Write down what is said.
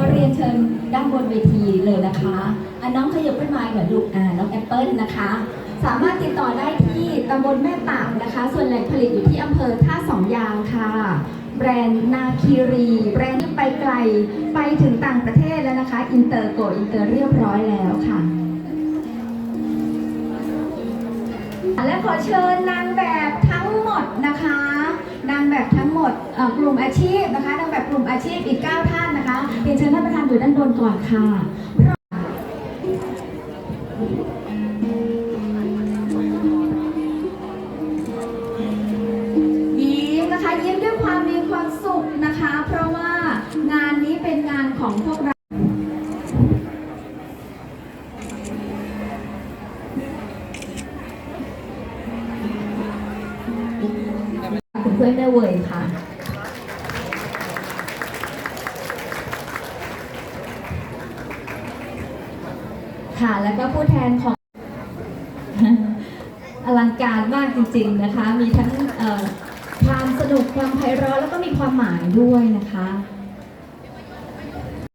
ก็เรียนเชิญด้านบนเวทีเลยนะคะอะน้องขยับขึ้นมาหน่อยลูกอ่าน้องแอปเปิลนะคะ สามารถติดต่อได้ที่ตำบลแม่ตากนะคะ ส่วนแหล่งผลิตอยู่ที่อำเภอท่าสองยางค่ะ แบรนด์นาคีรี แบรนด์ที่ไปไกลไปถึงต่างประเทศแล้วนะคะ อินเตอร์โกอินเตอร์เรียบร้อยแล้วค่ะ และขอเชิญนางแบบทั้งหมดนะคะ นางแบบทั้งหมดกลุ่มอาชีพนะคะนางแบบกลุ่มอาชีพอีก9 ประธานอยู่ด้านบนก่อนค่ะยิ้มนะคะยิ้มด้วยความมีความสุขนะคะ เพราะว่างานนี้เป็นงานของพวกเราคุณเพื่อนแม่เวยค่ะ ค่ะ แล้วก็ผู้แทนของอลังการมากจริง ๆนะคะ มีทั้งความสนุกความไพเราะแล้วก็มีความหมายด้วยนะคะ